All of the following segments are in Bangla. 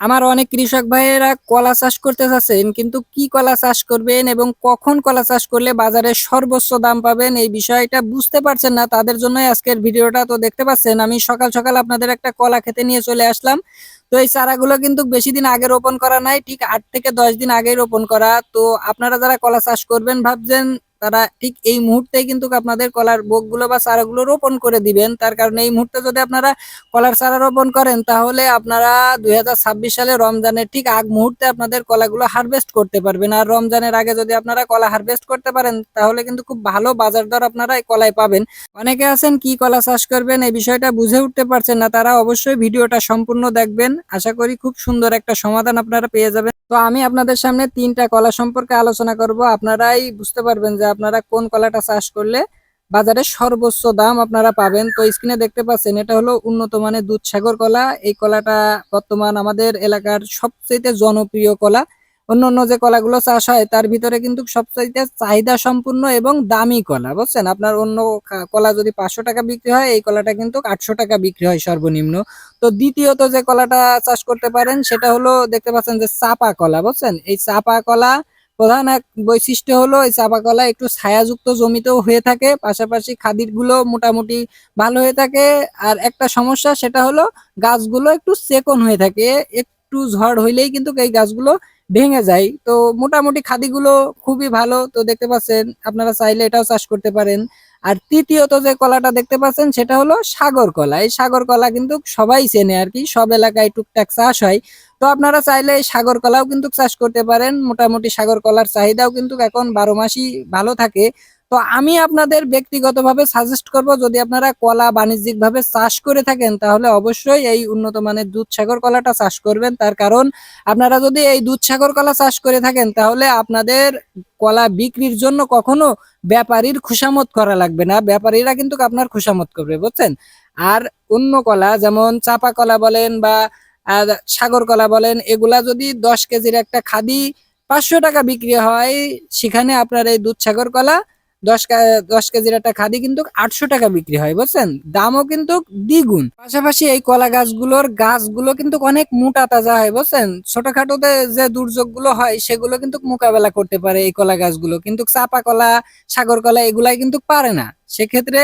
আমার অনেক কৃষক ভাইয়েরা কলা চাষ করতে চাচ্ছেন, কিন্তু কি কলা চাষ করবেন এবং কখন কলা চাষ করলে বাজারে সর্বোচ্চ দাম পাবেন এই বিষয়টা বুঝতে পারছেন না, তাদের জন্যই আজকের ভিডিওটা তো দেখতে পাচ্ছেন। আমি সকাল সকাল আপনাদের একটা কলা খেতে নিয়ে চলে আসলাম। তো এই চারাগুলো কিন্তু বেশি দিন আগে রোপণ করা নাই, ঠিক আট থেকে দশ দিন আগে রোপণ করা। তো আপনারা যারা কলা চাষ করবেন ভাবছেন তারা ঠিক এই মুহূর্তে কিন্তু আপনাদের কলার বোকগুলো বা চারাগুলো রোপণ করে দিবেন। তার কারণে এই মুহূর্তে যদি আপনারা কলার চারা রোপণ করেন, তাহলে আপনারা দুই হাজার ছাব্বিশ সালে রমজানের ঠিক আগ মুহূর্তে আপনাদের কলাগুলো হারভেস্ট করতে পারবেন। আর রমজানের আগে যদি আপনারা কলা হারভেস্ট করতে পারেন, তাহলে কিন্তু খুব ভালো বাজার দর আপনারা কলায় পাবেন। অনেকে আছেন, কি কলা চাষ করবেন এই বিষয়টা বুঝে উঠতে পারছেন না, তারা অবশ্যই ভিডিওটা সম্পূর্ণ দেখবেন। আশা করি খুব সুন্দর একটা সমাধান আপনারা পেয়ে যাবেন। তো আমি আপনাদের সামনে তিনটা কলা সম্পর্কে আলোচনা করব। আপনারাই বুঝতে পারবেন যে আপনারা কোন কলাটা চাষ করলে বাজারে সর্বোচ্চ দাম আপনারা পাবেন। তো স্ক্রিনে দেখতে পাচ্ছেন, এটা হলো উন্নত মানের দুধসাগর কলা। এই কলাটা বর্তমান আমাদের এলাকার সবচেয়ে জনপ্রিয় কলা। অন্য অন্য যে কলাগুলো চাষ হয়, তার ভিতরে কিন্তু সবচাইতে চাহিদা সম্পূর্ণ এবং দামি কলা, বুঝছেন? আপনার অন্য কলা যদি পাঁচশো টাকা বিক্রি হয়, এই কলাটা কিন্তু আটশো টাকা বিক্রি হয় সর্বনিম্ন। তো দ্বিতীয়ত যে কলাটা চাষ করতে পারেন, সেটা হলো, দেখতে পাচ্ছেন যে চাপা কলা, বুঝছেন? এই চাপা কলা প্রধান এক বৈশিষ্ট্য হলো, এই চাপা কলা একটু ছায়াযুক্ত জমিতেও হয়ে থাকে, পাশাপাশি খাদিরগুলো মোটামুটি ভালো হয়ে থাকে। আর একটা সমস্যা, সেটা হলো গাছগুলো একটু চেকন হয়ে থাকে একটু ঝড় হইলেই কিন্তু এই গাছগুলো ভেঙে যায়। তো মোটামুটি খাদিগুলো খুবই ভালো। তো দেখতে পাচ্ছেন, আপনারা চাইলে এটাও চাষ করতে পারেন। আর তৃতীয়ত যে কলাটা দেখতে পাচ্ছেন, সেটা হলো সাগর কলা। এই সাগর কলা কিন্তু সবাই চেনে আর কি, সব এলাকায় টুকটাক চাষ হয়। তো আপনারা চাইলে এই সাগর কলাও কিন্তু চাষ করতে পারেন। মোটামুটি সাগর কলার চাহিদাও কিন্তু এখন বারো মাসই ভালো থাকে। তো আমি আপনাদের ব্যক্তিগতভাবে সাজেস্ট করব, যদি আপনারা কলা বাণিজ্যিক ভাবে চাষ করে থাকেন, তাহলে অবশ্যই এই উন্নত মানের দুধসাগর কলাটা চাষ করবেন। তার কারণ, আপনারা যদি এই দুধসাগর কলা চাষ করে থাকেন, তাহলে আপনাদের কলা বিক্রির জন্য কখনো ব্যাপারীর খুশামত করা লাগবে না। ব্যাপারীরা কিন্তু আপনার খুশামত করবে, বুঝছেন? আর অন্য কলা, যেমন চাপা কলা বলেন বা সাগর কলা বলেন, এগুলা যদি দশ কেজির একটা খাদি পাঁচশো টাকা বিক্রি হয়, সেখানে আপনার এই দুধসাগর কলা দশ দশ কেজির একটা খাদি কিন্তু আটশো টাকা বিক্রি হয়, বুঝছেন? দামও কিন্তু দ্বিগুণ। পাশাপাশি এই কলা গাছগুলোর গাছগুলো কিন্তু অনেক মোটা তাজা হয়, বুঝছেন? ছোটখাটোতে যে দুর্যোগগুলো হয়, সেগুলো কিন্তু মোকাবেলা করতে পারে এই কলা গাছগুলো। কিন্তু চাপা কলা সাগর কলা এগুলাই কিন্তু পারে না। সেক্ষেত্রে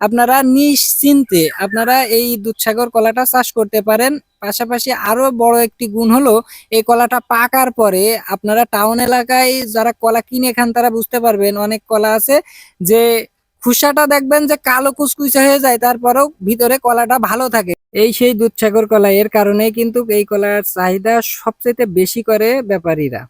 আপনারা নিশ্চিন্তে আপনারা এই দুধসাগর কলাটা চাষ করতে পারেন। পাশাপাশি আরও বড় একটি গুণ হলো, এই কলাটা পাকার পরে আপনারা টাউন এলাকায় যারা কলা কিনে খান তারা বুঝতে পারবেন, অনেক কলা আছে যে খুসাটা দেখবেন যে কালো কুচকুচে হয়ে যায়, তারপরেও ভিতরে কলাটা ভালো থাকে। এই সেই দুধসাগর কলা এর কারণে কিন্তু এই কলার চাহিদা সবচেয়ে বেশি করে ব্যাপারীরা।